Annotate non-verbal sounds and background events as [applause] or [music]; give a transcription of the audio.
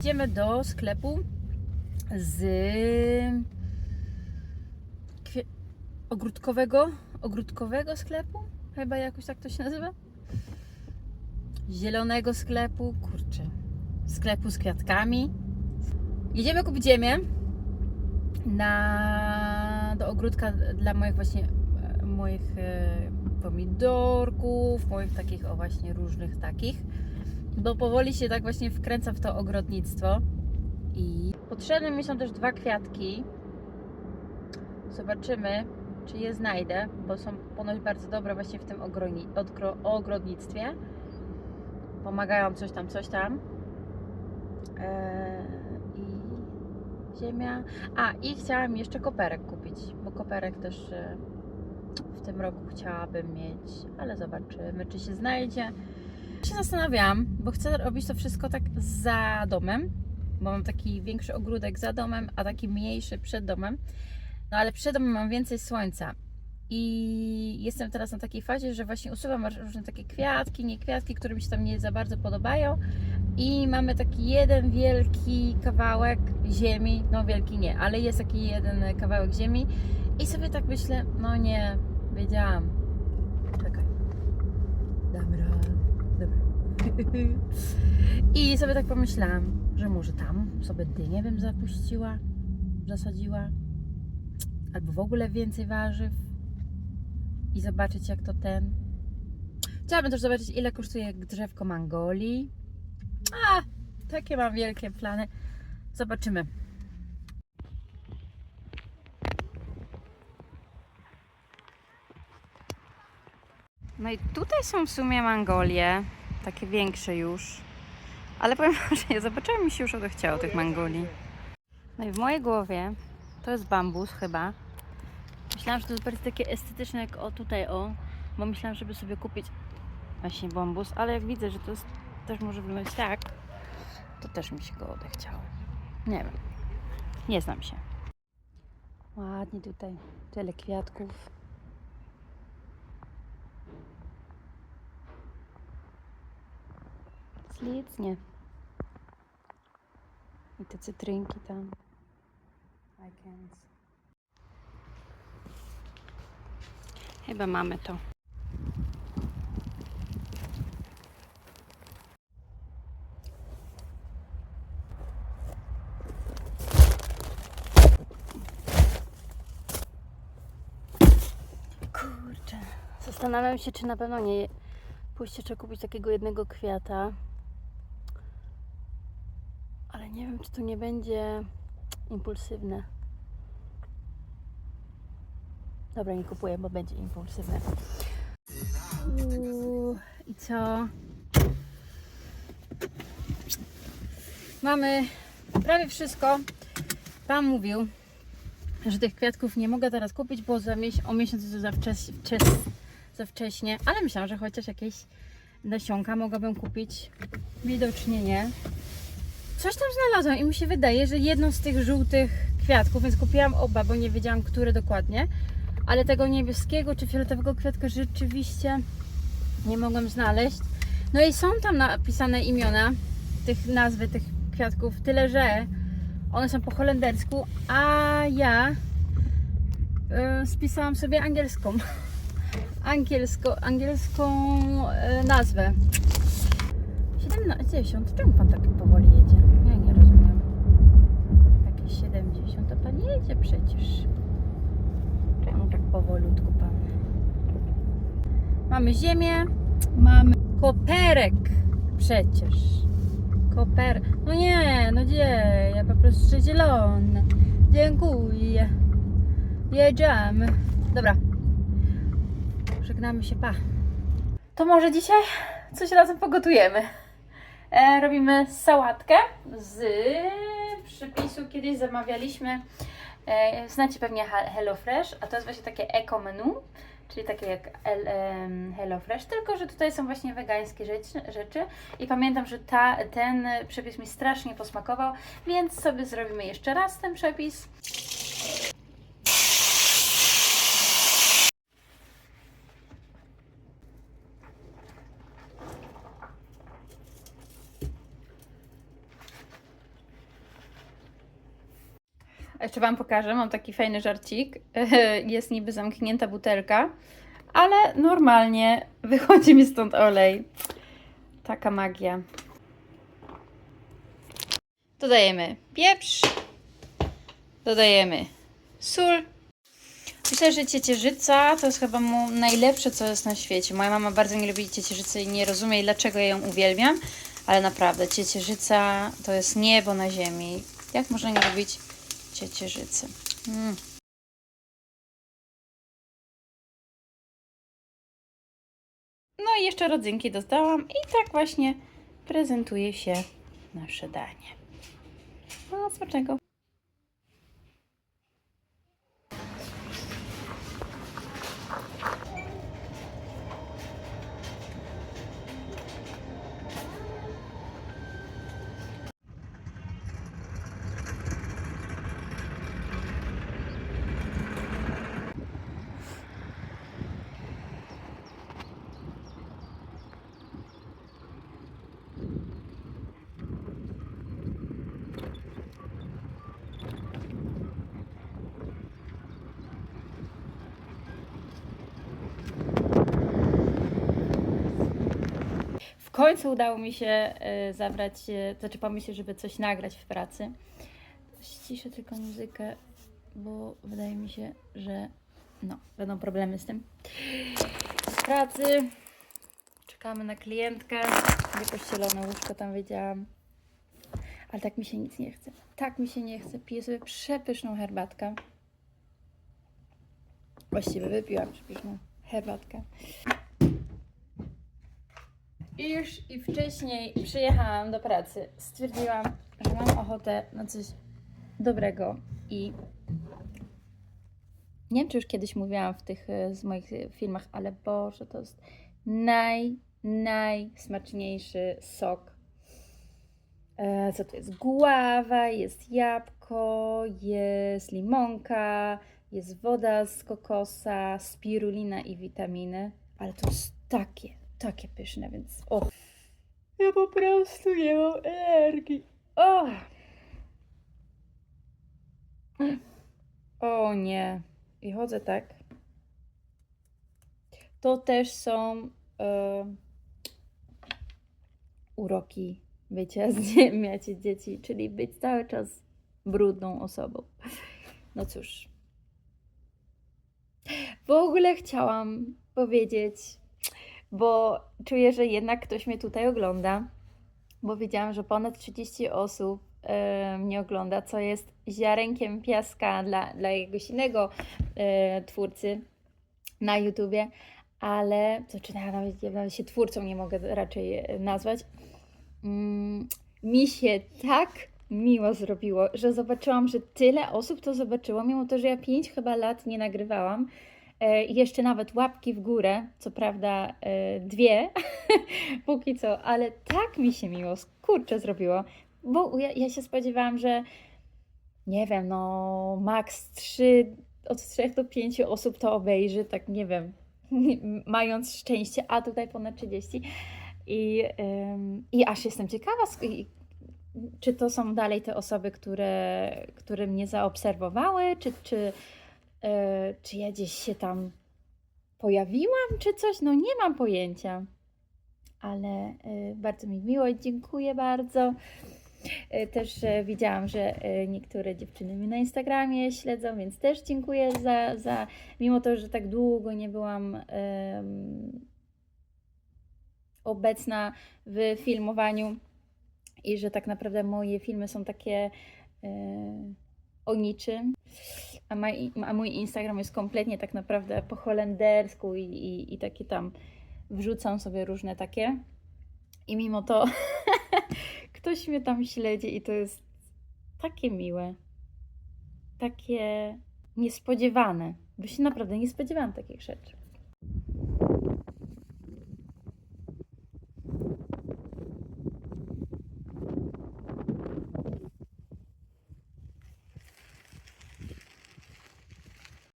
Idziemy do sklepu z kwie... ogródkowego, ogródkowego sklepu? Chyba jakoś tak to się nazywa? Zielonego sklepu, kurczę. Sklepu z kwiatkami. Jedziemy kupić ziemię na, do ogródka dla moich właśnie moich e, pomidorków, moich takich o właśnie różnych takich. Bo powoli się tak właśnie wkręcam w to ogrodnictwo. I potrzebne mi są też dwa kwiatki. Zobaczymy, czy je znajdę, bo są ponoć bardzo dobre właśnie w tym odgro- ogrodnictwie. Pomagają coś tam, coś tam. Eee, I ziemia. A, i chciałam jeszcze koperek kupić, bo koperek też e, w tym roku chciałabym mieć, ale zobaczymy, czy się znajdzie. Się zastanawiałam, bo chcę robić to wszystko tak za domem, bo mam taki większy ogródek za domem, a taki mniejszy przed domem. No ale przed domem mam więcej słońca. I jestem teraz na takiej fazie, że właśnie usuwam różne takie kwiatki, nie kwiatki, które mi się tam nie za bardzo podobają. I mamy taki jeden wielki kawałek ziemi, no wielki nie, ale jest taki jeden kawałek ziemi. I sobie tak myślę, no nie, wiedziałam. Czekaj. Dam radę. I sobie tak pomyślałam, że może tam sobie dynię bym zapuściła, zasadziła. Albo w ogóle więcej warzyw. I zobaczyć jak to ten. Chciałabym też zobaczyć ile kosztuje drzewko mangoli. A, takie mam wielkie plany. Zobaczymy. No i tutaj są w sumie mangolie, takie większe już. Ale powiem że nie zobaczyłem mi się już odechciało tych mangoli. No i w mojej głowie to jest bambus chyba. Myślałam, że to jest bardziej takie estetyczne jak o tutaj o, bo myślałam, żeby sobie kupić właśnie bambus, ale jak widzę, że to jest, też może wyglądać tak, to też mi się go odechciało. Nie wiem. Nie znam się. Ładnie tutaj. Tyle kwiatków. Ślicznie. I te cytrynki tam. Icons. Chyba mamy to. Kurczę. Zastanawiam się, czy na pewno nie pójść jeszcze kupić takiego jednego kwiata. Nie wiem, czy to nie będzie impulsywne. Dobra, nie kupuję, bo będzie impulsywne. Uuu, I co? Mamy prawie wszystko. Pan mówił, że tych kwiatków nie mogę teraz kupić, bo za mies- o miesiąc jest za, wczes- wczes- za wcześnie, ale myślałam, że chociaż jakieś nasionka mogłabym kupić. Widocznie nie. Coś tam znalazłam i mi się wydaje, że jedną z tych żółtych kwiatków, więc kupiłam oba, bo nie wiedziałam, które dokładnie, ale tego niebieskiego czy fioletowego kwiatka rzeczywiście nie mogłam znaleźć. No i są tam napisane imiona tych nazwy tych kwiatków, tyle że one są po holendersku, a ja e, spisałam sobie angielską. [laughs] Angielsko, angielską e, nazwę. 70. Czemu pan tak powoli jedzie? Ja nie rozumiem. Jakieś 70 to pan jedzie przecież. Czemu tak powolutku pan? Mamy ziemię, mamy koperek przecież. Koper. No nie, no gdzie? Ja po prostu zielony. Dziękuję. Jedziemy. Dobra. Żegnamy się, pa. To może dzisiaj coś razem pogotujemy. E, robimy sałatkę z przepisu. Kiedyś zamawialiśmy, e, znacie pewnie He- HelloFresh, a to jest właśnie takie eko menu, czyli takie jak HelloFresh, tylko że tutaj są właśnie wegańskie rzeczy. I pamiętam, że ta, ten przepis mi strasznie posmakował, więc sobie zrobimy jeszcze raz ten przepis. Jeszcze Wam pokażę, mam taki fajny żarcik. [laughs] Jest niby zamknięta butelka, ale normalnie wychodzi mi stąd olej. Taka magia. Dodajemy pieprz, dodajemy sól. Myślę, że ciecierzyca to jest chyba mu najlepsze, co jest na świecie. Moja mama bardzo nie lubi ciecierzycy i nie rozumie, dlaczego ja ją uwielbiam, ale naprawdę ciecierzyca to jest niebo na ziemi. Jak można nie lubić ciecierzycy? Mm. No i jeszcze rodzynki dodałam i tak właśnie prezentuje się nasze danie. No, smacznego. W końcu udało mi się e, zabrać, e, znaczy pomyśleć, żeby coś nagrać w pracy. Ściszę tylko muzykę, bo wydaje mi się, że no, będą problemy z tym. W pracy czekamy na klientkę. Wypościelone łóżko tam wiedziałam. Ale tak mi się nic nie chce. Tak mi się nie chce. Piję sobie przepyszną herbatkę. Właściwie wypiłam przepyszną herbatkę. I już i wcześniej przyjechałam do pracy. Stwierdziłam, że mam ochotę na coś dobrego i nie wiem, czy już kiedyś mówiłam w tych e, z moich filmach, ale Boże, to jest naj, najsmaczniejszy sok. E, Co to jest? Guława, jest jabłko, jest limonka, jest woda z kokosa, spirulina i witaminy, ale to jest takie, takie pyszne, więc o, ja po prostu nie mam energii. O, o nie. I chodzę tak. To też są e, uroki bycia z miacie dzieci, czyli być cały czas brudną osobą. No cóż. W ogóle chciałam powiedzieć, bo czuję, że jednak ktoś mnie tutaj ogląda, bo widziałam, że ponad 30 osób e, mnie ogląda, co jest ziarenkiem piaska dla, dla jakiegoś innego e, twórcy na YouTubie, ale to czy ja nawet, nawet się twórcą nie mogę raczej e, nazwać. Mm, mi się tak miło zrobiło, że zobaczyłam, że tyle osób to zobaczyło, mimo to, że ja 5 chyba lat nie nagrywałam. E, i jeszcze nawet łapki w górę, co prawda e, dwie, [laughs] póki co, ale tak mi się miło, kurczę zrobiło, bo ja, ja się spodziewałam, że nie wiem, no maks 3, od 3 do 5 osób to obejrzy, tak nie wiem, [laughs] mając szczęście, a tutaj ponad 30 i, ym, i aż jestem ciekawa, czy to są dalej te osoby, które, które mnie zaobserwowały, czy, czy, czy ja gdzieś się tam pojawiłam, czy coś? No nie mam pojęcia. Ale e, bardzo mi miło i dziękuję bardzo. E, Też e, widziałam, że e, niektóre dziewczyny mnie na Instagramie śledzą, więc też dziękuję za, za mimo to, że tak długo nie byłam em, obecna w filmowaniu i że tak naprawdę moje filmy są takie e, o niczym, a, a mój Instagram jest kompletnie tak naprawdę po holendersku i, i, i takie tam wrzucam sobie różne takie. I mimo to [laughs] ktoś mnie tam śledzi i to jest takie miłe, takie niespodziewane, bo się naprawdę nie spodziewałam takich rzeczy.